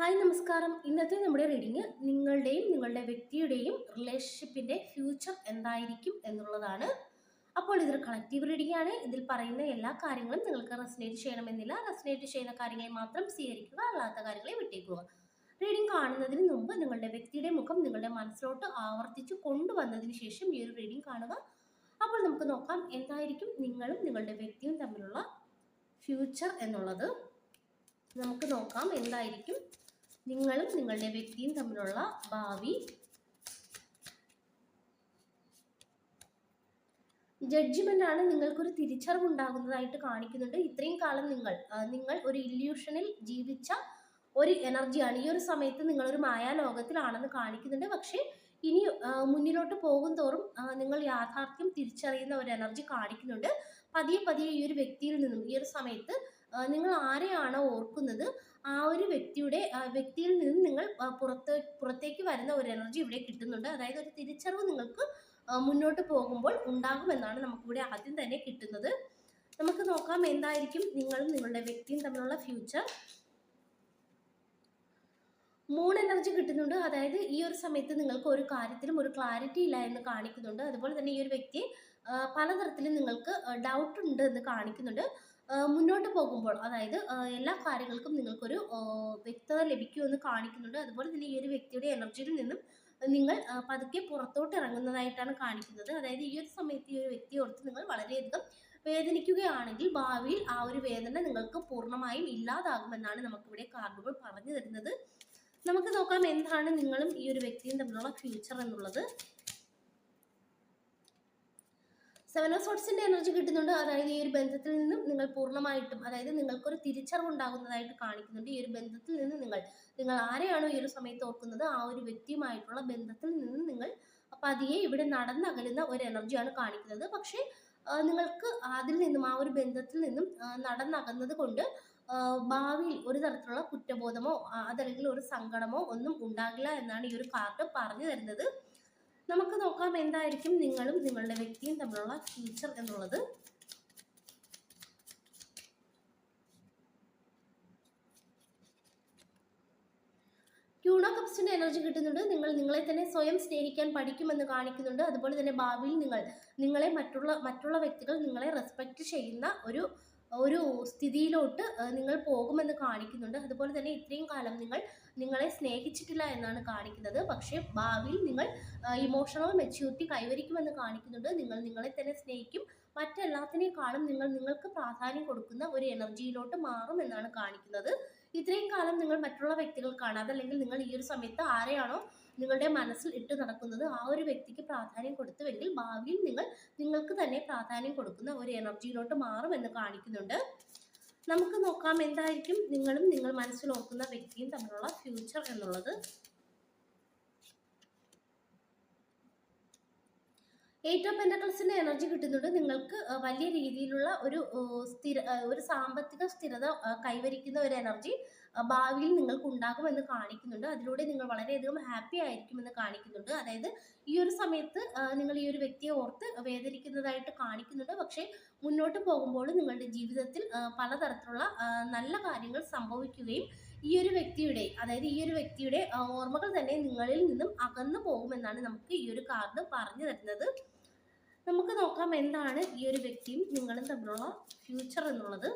Hi നമസ്കാരം. ഇന്നത്തെ നമ്മുടെ റീഡിങ് നിങ്ങളുടെയും നിങ്ങളുടെ വ്യക്തിയുടെയും റിലേഷൻഷിപ്പിന്റെ ഫ്യൂച്ചർ എന്തായിരിക്കും എന്നുള്ളതാണ്. അപ്പോൾ ഇതൊരു കളക്റ്റീവ് റീഡിംഗ് ആണ്. ഇതിൽ പറയുന്ന എല്ലാ കാര്യങ്ങളും നിങ്ങൾക്ക് റെസിനേറ്റ് ചെയ്യണമെന്നില്ല. റെസിനേറ്റ് ചെയ്യുന്ന കാര്യങ്ങളെ മാത്രം സ്വീകരിക്കുക അല്ലാത്ത കാര്യങ്ങളെ വിട്ടേക്കുക. റീഡിംഗ് കാണുന്നതിന് മുമ്പ് നിങ്ങളുടെ വ്യക്തിയുടെ മുഖം നിങ്ങളുടെ മനസ്സിലോട്ട് ആവർത്തിച്ച് കൊണ്ടുവന്നതിന് ശേഷം ഈ ഒരു റീഡിംഗ് കാണുക. അപ്പോൾ നമുക്ക് നോക്കാം എന്തായിരിക്കും നിങ്ങളും നിങ്ങളുടെ വ്യക്തിയും തമ്മിലുള്ള ഫ്യൂച്ചർ എന്നുള്ളത്. നമുക്ക് നോക്കാം എന്തായിരിക്കും നിങ്ങളും നിങ്ങളുടെ വ്യക്തിയും തമ്മിലുള്ള ഭാവി. ജഡ്ജ്മെന്റ് ആണ് നിങ്ങൾക്കൊരു തിരിച്ചറിവ് ഉണ്ടാകുന്നതായിട്ട് കാണിക്കുന്നുണ്ട്. ഇത്രയും കാലം നിങ്ങൾ നിങ്ങൾ ഒരു ഇല്യൂഷനിൽ ജീവിച്ച ഒരു എനർജിയാണ് ഈ ഒരു സമയത്ത് നിങ്ങളൊരു മായാലോകത്തിലാണെന്ന് കാണിക്കുന്നുണ്ട്. പക്ഷേ ഇനി മുന്നിലോട്ട് പോകും തോറും നിങ്ങൾ യാഥാർത്ഥ്യം തിരിച്ചറിയുന്ന ഒരു എനർജി കാണിക്കുന്നുണ്ട്. പതിയെ പതിയെ ഈ ഒരു വ്യക്തിയിൽ നിന്നും ഈ ഒരു സമയത്ത് നിങ്ങൾ ആരെയാണോ ഓർക്കുന്നത് ആ ഒരു വ്യക്തിയുടെ വ്യക്തിയിൽ നിന്ന് നിങ്ങൾ പുറത്ത് പുറത്തേക്ക് വരുന്ന ഒരു എനർജി ഇവിടെ കിട്ടുന്നുണ്ട്. അതായത് ഒരു തിരിച്ചറിവ് നിങ്ങൾക്ക് മുന്നോട്ട് പോകുമ്പോൾ ഉണ്ടാകുമെന്നാണ് നമുക്കിവിടെ ആദ്യം തന്നെ കിട്ടുന്നത്. നമുക്ക് നോക്കാം എന്തായിരിക്കും നിങ്ങളും നിങ്ങളുടെ വ്യക്തിയും തമ്മിലുള്ള ഫ്യൂച്ചർ മൂൺ എനർജി കിട്ടുന്നുണ്ട്. അതായത് ഈ ഒരു സമയത്ത് നിങ്ങൾക്ക് ഒരു കാര്യത്തിലും ഒരു ക്ലാരിറ്റി ഇല്ല എന്ന് കാണിക്കുന്നുണ്ട്. അതുപോലെ തന്നെ ഈ ഒരു വ്യക്തി പലതരത്തിലും നിങ്ങൾക്ക് ഡൗട്ട് ഉണ്ട് എന്ന് കാണിക്കുന്നുണ്ട്. മുന്നോട്ട് പോകുമ്പോൾ അതായത് എല്ലാ കാര്യങ്ങൾക്കും നിങ്ങൾക്കൊരു വ്യക്തത ലഭിക്കുമെന്ന് കാണിക്കുന്നുണ്ട്. അതുപോലെ തന്നെ ഈ ഒരു വ്യക്തിയുടെ എനർജിയിൽ നിന്നും നിങ്ങൾ പതുക്കെ പുറത്തോട്ട് ഇറങ്ങുന്നതായിട്ടാണ് കാണിക്കുന്നത്. അതായത് ഈ ഒരു സമയത്ത് ഈ ഒരു വ്യക്തിയെ ഓർത്ത് നിങ്ങൾ വളരെയധികം വേദനിക്കുകയാണെങ്കിൽ ഭാവിയിൽ ആ ഒരു വേദന നിങ്ങൾക്ക് പൂർണമായും ഇല്ലാതാകുമെന്നാണ് നമുക്കിവിടെ കാർഡുകൾ പറഞ്ഞു തരുന്നത്. നമുക്ക് നോക്കാം എന്താണ് നിങ്ങളും ഈ ഒരു വ്യക്തിയും തമ്മിലുള്ള ഫ്യൂച്ചർ എന്നുള്ളത്. സെവൻ ഓഫ് സോട്സിന്റെ എനർജി കിട്ടുന്നുണ്ട്. അതായത് ഈ ഒരു ബന്ധത്തിൽ നിന്നും നിങ്ങൾ പൂർണമായിട്ടും അതായത് നിങ്ങൾക്കൊരു തിരിച്ചറിവ് ഉണ്ടാകുന്നതായിട്ട് കാണിക്കുന്നുണ്ട്. ഈ ഒരു ബന്ധത്തിൽ നിന്ന് നിങ്ങൾ നിങ്ങൾ ആരെയാണോ ഈ ഒരു സമയത്ത് ഓർക്കുന്നത് ആ ഒരു വ്യക്തിയുമായിട്ടുള്ള ബന്ധത്തിൽ നിന്ന് നിങ്ങൾ പതിയെ ഇവിടെ നടന്നകലുന്ന ഒരു എനർജിയാണ് കാണിക്കുന്നത്. പക്ഷേ നിങ്ങൾക്ക് അതിൽ നിന്നും ആ ഒരു ബന്ധത്തിൽ നിന്നും നടന്നകന്നത് കൊണ്ട് ഭാവിയിൽ ഒരു തരത്തിലുള്ള കുറ്റബോധമോ അതല്ലെങ്കിൽ ഒരു സങ്കടമോ ഒന്നും ഉണ്ടാകില്ല എന്നാണ് ഈ ഒരു കാർഡ് പറഞ്ഞു തരുന്നത്. നമുക്ക് നോക്കാം എന്തായിരിക്കും നിങ്ങളും നിങ്ങളുടെ വ്യക്തിയും തമ്മിലുള്ള ഫ്യൂച്ചർ എന്നുള്ളത്. കപ്സിന്റെ എനർജി കിട്ടുന്നുണ്ട്. നിങ്ങൾ നിങ്ങളെ തന്നെ സ്വയം സ്നേഹിക്കാൻ പഠിക്കുമെന്ന് കാണിക്കുന്നുണ്ട്. അതുപോലെ തന്നെ ഭാവിയിൽ നിങ്ങൾ നിങ്ങളെ മറ്റുള്ള മറ്റുള്ള വ്യക്തികൾ നിങ്ങളെ റെസ്പെക്റ്റ് ചെയ്യുന്ന ഒരു ഒരു സ്ഥിതിയിലോട്ട് നിങ്ങൾ പോകുമെന്ന് കാണിക്കുന്നുണ്ട്. അതുപോലെ തന്നെ ഇത്രയും കാലം നിങ്ങൾ നിങ്ങളെ സ്നേഹിച്ചിട്ടില്ല എന്നാണ് കാണിക്കുന്നത്. പക്ഷേ ഭാവിയിൽ നിങ്ങൾ ഇമോഷണൽ മെച്യൂരിറ്റി കൈവരിക്കുമെന്ന് കാണിക്കുന്നുണ്ട്. നിങ്ങൾ നിങ്ങളെ തന്നെ സ്നേഹിക്കും. മറ്റെല്ലാത്തിനേക്കാളും നിങ്ങൾ നിങ്ങൾക്ക് പ്രാധാന്യം കൊടുക്കുന്ന ഒരു എനർജിയിലോട്ട് മാറും എന്നാണ് കാണിക്കുന്നത്. ഇത്രയും കാലം നിങ്ങൾ മറ്റുള്ള വ്യക്തികൾക്കാണ് അതല്ലെങ്കിൽ നിങ്ങൾ ഈ ഒരു സമയത്ത് ആരെയാണോ നിങ്ങളുടെ മനസ്സിൽ ഇട്ട് നടക്കുന്നത് ആ ഒരു വ്യക്തിക്ക് പ്രാധാന്യം കൊടുത്തുവെങ്കിൽ ഭാവിയിൽ നിങ്ങൾ നിങ്ങൾക്ക് തന്നെ പ്രാധാന്യം കൊടുക്കുന്ന ഒരു എനർജിയിലോട്ട് മാറുമെന്ന് കാണിക്കുന്നുണ്ട്. നമുക്ക് നോക്കാം എന്തായിരിക്കും നിങ്ങളും നിങ്ങൾ മനസ്സിൽ ഓർക്കുന്ന വ്യക്തിയും തമ്മിലുള്ള ഫ്യൂച്ചർ എന്നുള്ളത്. എയ്റ്റ് ഓഫ് എനർജി കിട്ടുന്നുണ്ട്. നിങ്ങൾക്ക് വലിയ രീതിയിലുള്ള ഒരു സ്ഥിര ഒരു സാമ്പത്തിക സ്ഥിരത കൈവരിക്കുന്ന ഒരു എനർജി ഭാവിയിൽ നിങ്ങൾക്ക് ഉണ്ടാകുമെന്ന് കാണിക്കുന്നുണ്ട്. അതിലൂടെ നിങ്ങൾ വളരെയധികം ഹാപ്പി ആയിരിക്കുമെന്ന് കാണിക്കുന്നുണ്ട്. അതായത് ഈ ഒരു സമയത്ത് നിങ്ങൾ ഈ ഒരു വ്യക്തിയെ ഓർത്ത് വേദനിക്കുന്നതായിട്ട് കാണിക്കുന്നുണ്ട്. പക്ഷേ മുന്നോട്ട് പോകുമ്പോൾ നിങ്ങളുടെ ജീവിതത്തിൽ പലതരത്തിലുള്ള നല്ല കാര്യങ്ങൾ സംഭവിക്കുകയും ഈ ഒരു വ്യക്തിയുടെ അതായത് ഈ ഒരു വ്യക്തിയുടെ ഓർമ്മകൾ തന്നെ നിങ്ങളിൽ നിന്നും അകന്നു പോകുമെന്നാണ് നമുക്ക് ഈ ഒരു കാർഡ് പറഞ്ഞു തരുന്നത്. നമുക്ക് നോക്കാം എന്താണ് ഈ ഒരു വ്യക്തിയും നിങ്ങളും തമ്മിലുള്ള ഫ്യൂച്ചർ എന്നുള്ളത്.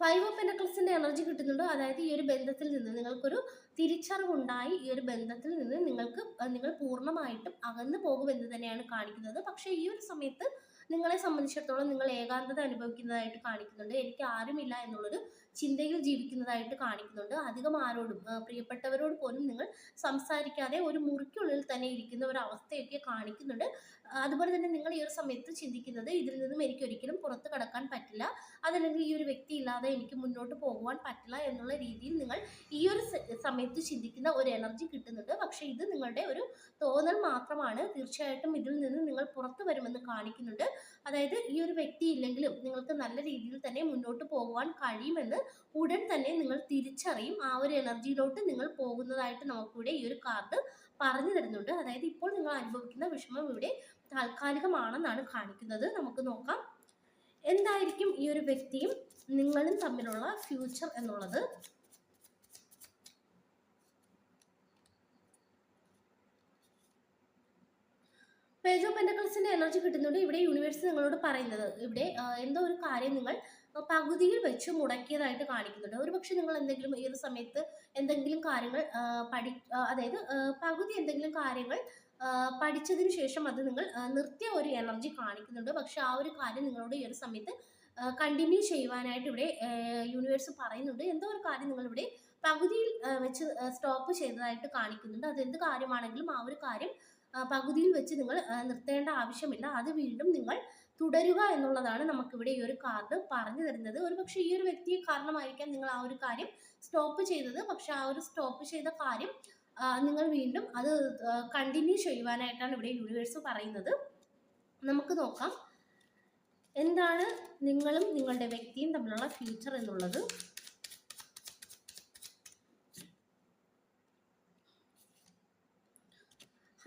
ഫൈവ് ഓഫ് പെനക്കിൾസിന്റെ എനർജി കിട്ടുന്നുണ്ടോ. അതായത് ഈ ഒരു ബന്ധത്തിൽ നിന്ന് നിങ്ങൾക്കൊരു തിരിച്ചറിവുണ്ടായി. ഈ ഒരു ബന്ധത്തിൽ നിന്ന് നിങ്ങൾക്ക് നിങ്ങൾ പൂർണമായിട്ടും അകന്നു പോകുമെന്ന് തന്നെയാണ് കാണിക്കുന്നത്. പക്ഷേ ഈ ഒരു സമയത്ത് നിങ്ങളെ സംബന്ധിച്ചിടത്തോളം നിങ്ങൾ ഏകാന്തത അനുഭവിക്കുന്നതായിട്ട് കാണിക്കുന്നുണ്ട്. എനിക്ക് ആരുമില്ല എന്നുള്ളൊരു ചിന്തയിൽ ജീവിക്കുന്നതായിട്ട് കാണിക്കുന്നുണ്ട്. അധികം ആരോടും പ്രിയപ്പെട്ടവരോട് പോലും നിങ്ങൾ സംസാരിക്കാതെ ഒരു മുറിക്കുള്ളിൽ തന്നെ ഇരിക്കുന്ന ഒരു അവസ്ഥയൊക്കെ കാണിക്കുന്നുണ്ട്. അതുപോലെ തന്നെ നിങ്ങൾ ഈ ഒരു സമയത്ത് ചിന്തിക്കുന്നത് ഇതിൽ നിന്നും എനിക്ക് ഒരിക്കലും പുറത്തു കടക്കാൻ പറ്റില്ല. അതല്ലെങ്കിൽ ഈ ഒരു വ്യക്തി ഇല്ലാതെ എനിക്ക് മുന്നോട്ട് പോകുവാൻ പറ്റില്ല എന്നുള്ള രീതിയിൽ നിങ്ങൾ ഈ ഒരു സമയത്ത് ചിന്തിക്കുന്ന ഒരു എനർജി കിട്ടുന്നുണ്ട്. പക്ഷേ ഇത് നിങ്ങളുടെ ഒരു തോന്നൽ മാത്രമാണ്. തീർച്ചയായിട്ടും ഇതിൽ നിന്ന് നിങ്ങൾ പുറത്തു വരുമെന്ന് കാണിക്കുന്നുണ്ട്. അതായത് ഈ ഒരു വ്യക്തി ഇല്ലെങ്കിലും നിങ്ങൾക്ക് നല്ല രീതിയിൽ തന്നെ മുന്നോട്ട് പോകുവാൻ കഴിയുമെന്ന് ഉടൻ തന്നെ നിങ്ങൾ തിരിച്ചറിയും. ആ ഒരു എനർജിയിലോട്ട് നിങ്ങൾ പോകുന്നതായിട്ട് നമുക്കിവിടെ ഈ ഒരു കാർഡ് പറഞ്ഞു തരുന്നുണ്ട്. അതായത് ഇപ്പോൾ നിങ്ങൾ അനുഭവിക്കുന്ന വിഷമം ഇവിടെ താൽക്കാലികമാണെന്നാണ് കാണിക്കുന്നത്. നമുക്ക് നോക്കാം. എന്തായിരിക്കും ഈ ഒരു വ്യക്തിയും നിങ്ങളും തമ്മിലുള്ള ഫ്യൂച്ചർ എന്നുള്ളത്? പേജ് ഓഫ് പെൻഡക്കിൾസിന്റെ എനർജി കിട്ടുന്നുണ്ട്. ഇവിടെ യൂണിവേഴ്സ് നിങ്ങളോട് പറയുന്നത്. ഇവിടെ എന്തോ ഒരു കാര്യം നിങ്ങൾ പകുതിയിൽ വെച്ച് മുടക്കിയതായിട്ട് കാണിക്കുന്നുണ്ട്. ഒരുപക്ഷെ നിങ്ങൾ എന്തെങ്കിലും ഈ ഒരു സമയത്ത് എന്തെങ്കിലും കാര്യങ്ങൾ പഠി അതായത് പകുതി എന്തെങ്കിലും കാര്യങ്ങൾ പഠിച്ചതിന് ശേഷം അത് നിങ്ങൾ നിർത്തിയ ഒരു എനർജി കാണിക്കുന്നുണ്ട്. പക്ഷെ ആ ഒരു കാര്യം നിങ്ങളോട് ഈ ഒരു സമയത്ത് കണ്ടിന്യൂ ചെയ്യുവാനായിട്ട് ഇവിടെ യൂണിവേഴ്സ് പറയുന്നുണ്ട്. എന്തോ ഒരു കാര്യം നിങ്ങളിവിടെ പകുതിയിൽ വെച്ച് സ്റ്റോപ്പ് ചെയ്തതായിട്ട് കാണിക്കുന്നുണ്ട്. അത് എന്ത് കാര്യമാണെങ്കിലും ആ ഒരു കാര്യം പകുതിയിൽ വെച്ച് നിങ്ങൾ നിർത്തേണ്ട ആവശ്യമില്ല. അത് വീണ്ടും നിങ്ങൾ തുടരുക എന്നുള്ളതാണ് നമുക്കിവിടെ ഈ ഒരു കാർഡ് പറഞ്ഞു തരുന്നത്. ഒരു പക്ഷേ ഈ ഒരു വ്യക്തിയെ കാരണമായിരിക്കാം നിങ്ങൾ ആ ഒരു കാര്യം സ്റ്റോപ്പ് ചെയ്തത്. പക്ഷെ ആ ഒരു സ്റ്റോപ്പ് ചെയ്ത കാര്യം നിങ്ങൾ വീണ്ടും അത് കണ്ടിന്യൂ ചെയ്യുവാനായിട്ടാണ് ഇവിടെ യൂണിവേഴ്സ് പറയുന്നത്. നമുക്ക് നോക്കാം. എന്താണ് നിങ്ങളും നിങ്ങളുടെ വ്യക്തിയും തമ്മിലുള്ള ഫ്യൂച്ചർ എന്നുള്ളത്?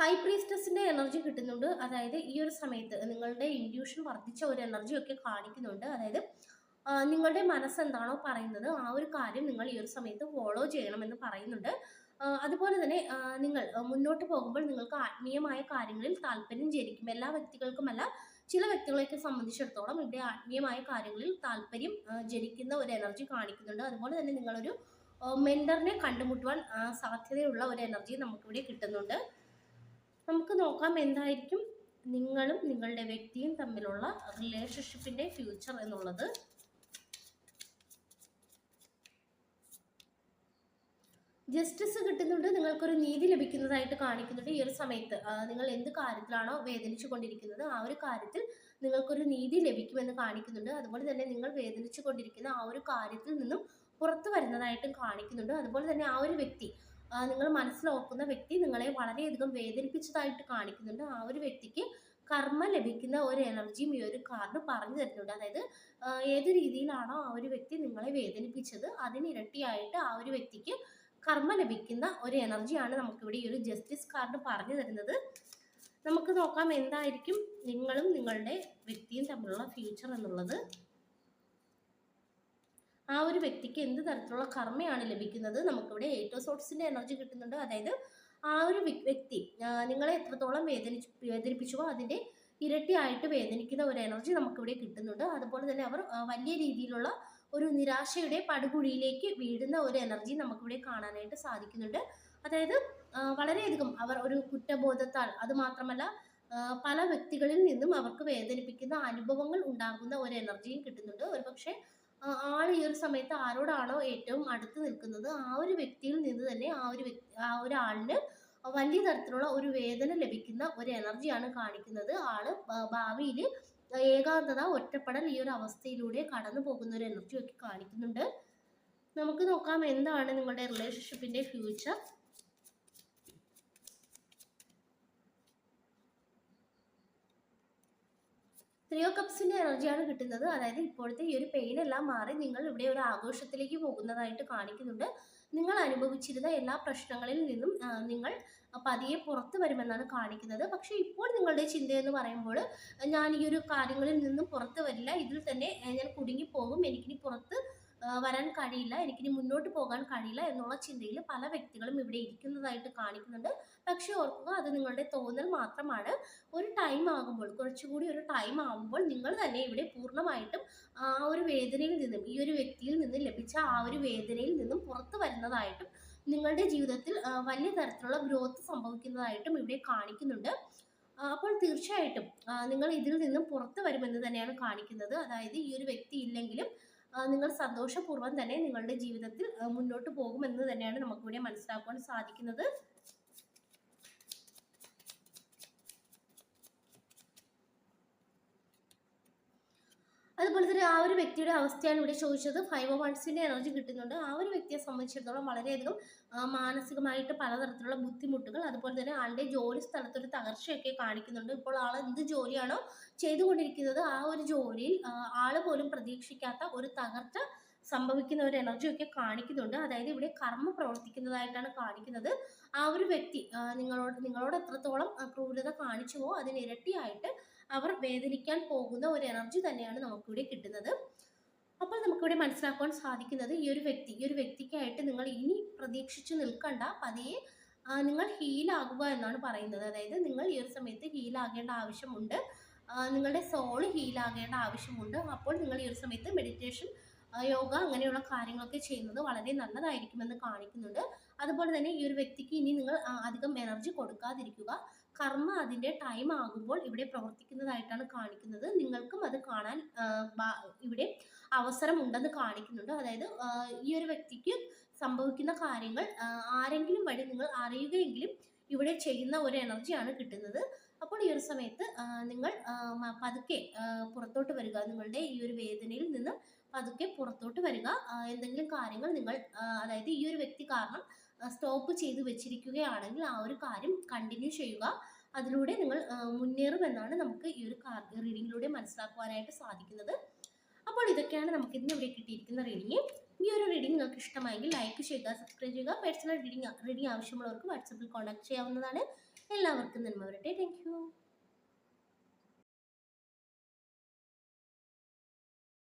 ഹൈ പ്രീസ്റ്റസിന്റെ എനർജി കിട്ടുന്നുണ്ട്. അതായത് ഈ ഒരു സമയത്ത് നിങ്ങളുടെ ഇൻഡ്യൂഷൻ വർദ്ധിച്ച ഒരു എനർജി ഒക്കെ കാണിക്കുന്നുണ്ട്. അതായത് നിങ്ങളുടെ മനസ്സ് എന്താണോ പറയുന്നത് ആ ഒരു കാര്യം നിങ്ങൾ ഈ ഒരു സമയത്ത് ഫോളോ ചെയ്യണമെന്ന് പറയുന്നുണ്ട്. അതുപോലെ തന്നെ നിങ്ങൾ മുന്നോട്ട് പോകുമ്പോൾ നിങ്ങൾക്ക് ആത്മീയമായ കാര്യങ്ങളിൽ താല്പര്യം ജനിക്കും. എല്ലാ വ്യക്തികൾക്കുമല്ല ചില വ്യക്തികളെയൊക്കെ സംബന്ധിച്ചിടത്തോളം ഇവിടെ ആത്മീയമായ കാര്യങ്ങളിൽ താല്പര്യം ജനിക്കുന്ന ഒരു എനർജി കാണിക്കുന്നുണ്ട്. അതുപോലെ തന്നെ നിങ്ങളൊരു മെന്ററിനെ കണ്ടുമുട്ടുവാൻ സാധ്യതയുള്ള ഒരു എനർജി നമുക്കിവിടെ കിട്ടുന്നുണ്ട്. നമുക്ക് നോക്കാം എന്തായിരിക്കും നിങ്ങളും നിങ്ങളുടെ വ്യക്തിയും തമ്മിലുള്ള റിലേഷൻഷിപ്പിന്റെ ഫ്യൂച്ചർ എന്നുള്ളത്. ജസ്റ്റിസ് കിട്ടുന്നുണ്ട് നിങ്ങൾക്കൊരു നീതി ലഭിക്കുന്നതായിട്ട് കാണിക്കുന്നുണ്ട് ഈ ഒരു സമയത്ത്. നിങ്ങൾ എന്ത് കാര്യത്തിലാണോ വേദനിച്ചു കൊണ്ടിരിക്കുന്നത് ആ ഒരു കാര്യത്തിൽ നിങ്ങൾക്കൊരു നീതി ലഭിക്കുമെന്ന് കാണിക്കുന്നുണ്ട്. അതുപോലെ തന്നെ നിങ്ങൾ വേദനിച്ചു കൊണ്ടിരിക്കുന്ന ആ ഒരു കാര്യത്തിൽ നിന്നും പുറത്തു വരുന്നതായിട്ടും കാണിക്കുന്നുണ്ട്. അതുപോലെ തന്നെ ആ ഒരു വ്യക്തി നിങ്ങൾ മനസ്സിലാക്കുന്ന വ്യക്തി നിങ്ങളെ വളരെയധികം വേദനിപ്പിച്ചതായിട്ട് കാണിക്കുന്നുണ്ട്. ആ ഒരു വ്യക്തിക്ക് കർമ്മ ലഭിക്കുന്ന ഒരു എനർജിയും ഈ ഒരു കാർഡ് പറഞ്ഞു തരുന്നുണ്ട്. അതായത് ഏത് രീതിയിലാണോ ആ ഒരു വ്യക്തി നിങ്ങളെ വേദനിപ്പിച്ചത് അതിനിരട്ടിയായിട്ട് ആ ഒരു വ്യക്തിക്ക് കർമ്മ ലഭിക്കുന്ന ഒരു എനർജിയാണ് നമുക്കിവിടെ ഈ ഒരു ജസ്റ്റിസ് കാർഡ് പറഞ്ഞു തരുന്നത്. നമുക്ക് നോക്കാം എന്തായിരിക്കും നിങ്ങളും നിങ്ങളുടെ വ്യക്തിയും തമ്മിലുള്ള ഫ്യൂച്ചർ എന്നുള്ളത്. ആ ഒരു വ്യക്തിക്ക് എന്ത് തരത്തിലുള്ള കർമ്മയാണ് ലഭിക്കുന്നത്? നമുക്കിവിടെ എയ്റ്റ് സോട്ട്സിന്റെ എനർജി കിട്ടുന്നുണ്ട്. അതായത് ആ ഒരു വ്യക്തി നിങ്ങളെ എത്രത്തോളം വേദനി വേദനിപ്പിച്ചുവോ അതിന്റെ ഇരട്ടിയായിട്ട് വേദനിക്കുന്ന ഒരു എനർജി നമുക്കിവിടെ കിട്ടുന്നുണ്ട്. അതുപോലെ തന്നെ അവർ വലിയ രീതിയിലുള്ള ഒരു നിരാശയുടെ പടുകുഴിയിലേക്ക് വീഴുന്ന ഒരു എനർജി നമുക്കിവിടെ കാണാനായിട്ട് സാധിക്കുന്നുണ്ട്. അതായത് വളരെയധികം അവർ ഒരു കുറ്റബോധത്താൽ അതുമാത്രമല്ല പല വ്യക്തികളിൽ നിന്നും അവർക്ക് വേദനിപ്പിക്കുന്ന അനുഭവങ്ങൾ ഉണ്ടാകുന്ന ഒരു എനർജിയും കിട്ടുന്നുണ്ട്. ഒരുപക്ഷെ ആൾ ഈ ഒരു സമയത്ത് ആരോടാണോ ഏറ്റവും അടുത്ത് നിൽക്കുന്നത് ആ ഒരു വ്യക്തിയിൽ നിന്ന് തന്നെ ആ ഒരു വ്യക്തി ആ ഒരാളിന് വലിയ തരത്തിലുള്ള ഒരു വേദന ലഭിക്കുന്ന ഒരു എനർജിയാണ് കാണിക്കുന്നത്. ആൾ ഭാവിയിൽ ഏകാന്തത ഒറ്റപ്പെടൽ ഈ ഒരു അവസ്ഥയിലൂടെ കടന്നു പോകുന്ന ഒരു എനർജി ഒക്കെ കാണിക്കുന്നുണ്ട്. നമുക്ക് നോക്കാം എന്താണ് നിങ്ങളുടെ റിലേഷൻഷിപ്പിന്റെ ഫ്യൂച്ചർ ത്രീ കപ്സിന്റെ എനർജിയാണ് കിട്ടുന്നത്. അതായത് ഇപ്പോഴത്തെ ഈ ഒരു പെയിൻ എല്ലാം മാറി നിങ്ങൾ ഇവിടെ ഒരു ആഘോഷത്തിലേക്ക് പോകുന്നതായിട്ട് കാണിക്കുന്നുണ്ട്. നിങ്ങൾ അനുഭവിച്ചിരുന്ന എല്ലാ പ്രശ്നങ്ങളിൽ നിന്നും നിങ്ങൾ പതിയെ പുറത്തു വരുമെന്നാണ് കാണിക്കുന്നത്. പക്ഷേ ഇപ്പോൾ നിങ്ങളുടെ ചിന്തയെന്ന് പറയുമ്പോൾ ഞാൻ ഈ ഒരു കാര്യങ്ങളിൽ നിന്നും പുറത്തു വരില്ല. ഇതിൽ തന്നെ ഞാൻ കുടുങ്ങിപ്പോകും. എനിക്കിനി പുറത്ത് വരാൻ കഴിയില്ല എനിക്കിനി മുന്നോട്ട് പോകാൻ കഴിയില്ല എന്നുള്ള ചിന്തയിൽ പല വ്യക്തികളും ഇവിടെ ഇരിക്കുന്നതായിട്ട് കാണിക്കുന്നുണ്ട്. പക്ഷേ ഓർക്കുക അത് നിങ്ങളുടെ തോന്നൽ മാത്രമാണ്. ഒരു ടൈം ആകുമ്പോൾ കുറച്ചുകൂടി ഒരു ടൈം ആകുമ്പോൾ നിങ്ങൾ തന്നെ ഇവിടെ പൂർണമായിട്ടും ആ ഒരു വേദനയിൽ നിന്നും ഈ ഒരു വ്യക്തിയിൽ നിന്നും ലഭിച്ച ആ ഒരു വേദനയിൽ നിന്നും പുറത്തു വരുന്നതായിട്ടും നിങ്ങളുടെ ജീവിതത്തിൽ വലിയ തരത്തിലുള്ള ഗ്രോത്ത് സംഭവിക്കുന്നതായിട്ടും ഇവിടെ കാണിക്കുന്നുണ്ട്. അപ്പോൾ തീർച്ചയായിട്ടും നിങ്ങൾ ഇതിൽ നിന്നും പുറത്തു വരുമെന്ന് തന്നെയാണ് കാണിക്കുന്നത്. അതായത് ഈ ഒരു വ്യക്തി ഇല്ലെങ്കിലും നിങ്ങൾ സന്തോഷപൂർവം തന്നെ നിങ്ങളുടെ ജീവിതത്തിൽ മുന്നോട്ട് പോകുമെന്ന് തന്നെയാണ് നമുക്കിവിടെ മനസ്സിലാക്കുവാൻ സാധിക്കുന്നത്. അതുപോലെ തന്നെ ആ ഒരു വ്യക്തിയുടെ അവസ്ഥയാണ് ഇവിടെ ചോദിച്ചത്. ഫൈവ് ഓ വൺസിന്റെ എനർജി കിട്ടുന്നുണ്ട്. ആ ഒരു വ്യക്തിയെ സംബന്ധിച്ചിടത്തോളം വളരെയധികം മാനസികമായിട്ട് പലതരത്തിലുള്ള ബുദ്ധിമുട്ടുകൾ അതുപോലെ തന്നെ ആളുടെ ജോലി സ്ഥലത്തൊരു തകർച്ചയൊക്കെ കാണിക്കുന്നുണ്ട്. ഇപ്പോൾ ആൾ എന്ത് ജോലിയാണോ ചെയ്തുകൊണ്ടിരിക്കുന്നത് ആ ഒരു ജോലിയിൽ ആൾ പോലും പ്രതീക്ഷിക്കാത്ത ഒരു തകർച്ച സംഭവിക്കുന്ന ഒരു എനർജി ഒക്കെ കാണിക്കുന്നുണ്ട്. അതായത് ഇവിടെ കർമ്മ പ്രവർത്തിക്കുന്നതായിട്ടാണ് കാണിക്കുന്നത്. ആ ഒരു വ്യക്തി നിങ്ങളോട് നിങ്ങളോട് എത്രത്തോളം ക്രൂരത കാണിച്ചുവോ അതിനിരട്ടിയായിട്ട് അവർ വേദനിക്കാൻ പോകുന്ന ഒരു എനർജി തന്നെയാണ് നമുക്കിവിടെ കിട്ടുന്നത്. അപ്പോൾ നമുക്കിവിടെ മനസ്സിലാക്കാൻ സാധിക്കുന്നത് ഈ ഒരു വ്യക്തി ഈ ഒരു വ്യക്തിക്കായിട്ട് നിങ്ങൾ ഇനി പ്രതീക്ഷിച്ച് നിൽക്കണ്ട. പതിയെ നിങ്ങൾ ഹീലാകുക എന്നാണ് പറയുന്നത്. അതായത് നിങ്ങൾ ഈ ഒരു സമയത്ത് ഹീലാകേണ്ട ആവശ്യമുണ്ട്. നിങ്ങളുടെ സോൾ ഹീലാകേണ്ട ആവശ്യമുണ്ട്. അപ്പോൾ നിങ്ങൾ ഈ ഒരു സമയത്ത് മെഡിറ്റേഷൻ യോഗ അങ്ങനെയുള്ള കാര്യങ്ങളൊക്കെ ചെയ്യുന്നത് വളരെ നല്ലതായിരിക്കുമെന്ന് കാണിക്കുന്നുണ്ട്. അതുപോലെ തന്നെ ഈ ഒരു വ്യക്തിക്ക് ഇനി നിങ്ങൾ അധികം എനർജി കൊടുക്കാതിരിക്കുക. കർമ്മ അതിന്റെ ടൈം ആകുമ്പോൾ ഇവിടെ പ്രവർത്തിക്കുന്നതായിട്ടാണ് കാണിക്കുന്നത്. നിങ്ങൾക്കും അത് കാണാൻ ഇവിടെ അവസരം ഉണ്ടെന്ന് കാണിക്കുന്നുണ്ട്. അതായത് ഈ ഒരു വ്യക്തിക്ക് സംഭവിക്കുന്ന കാര്യങ്ങൾ ആരെങ്കിലും വഴി നിങ്ങൾ അറിയുകയെങ്കിലും ഇവിടെ ചെയ്യുന്ന ഒരു എനർജിയാണ് കിട്ടുന്നത്. അപ്പോൾ ഈ ഒരു സമയത്ത് നിങ്ങൾ പതുക്കെ പുറത്തോട്ട് വരിക. നിങ്ങളുടെ ഈ ഒരു വേദനയിൽ നിന്ന് പതുക്കെ പുറത്തോട്ട് വരിക. എന്തെങ്കിലും കാര്യങ്ങൾ നിങ്ങൾ അതായത് ഈ ഒരു വ്യക്തി കാരണം സ്റ്റോപ്പ് ചെയ്ത് വെച്ചിരിക്കുകയാണെങ്കിൽ ആ ഒരു കാര്യം കണ്ടിന്യൂ ചെയ്യുക. അതിലൂടെ നിങ്ങൾ മുന്നേറുമെന്നാണ് നമുക്ക് ഈ ഒരു റീഡിങ്ങിലൂടെ മനസ്സിലാക്കുവാനായിട്ട് സാധിക്കുന്നത്. അപ്പോൾ ഇതൊക്കെയാണ് നമുക്ക് ഇന്ന് ഇവിടെ കിട്ടിയിരിക്കുന്ന റീഡിങ് ഈ ഒരു റീഡിങ് നിങ്ങൾക്ക് ഇഷ്ടമായെങ്കിൽ ലൈക്ക് ചെയ്യുക സബ്സ്ക്രൈബ് ചെയ്യുക പേഴ്സണൽ റീഡിംഗ് റീഡിംഗ് ആവശ്യമുള്ളവർക്ക് വാട്സപ്പിൽ കോൺടാക്ട് ചെയ്യാവുന്നതാണ്. എല്ലാവർക്കും നന്മ വരട്ടെ. താങ്ക്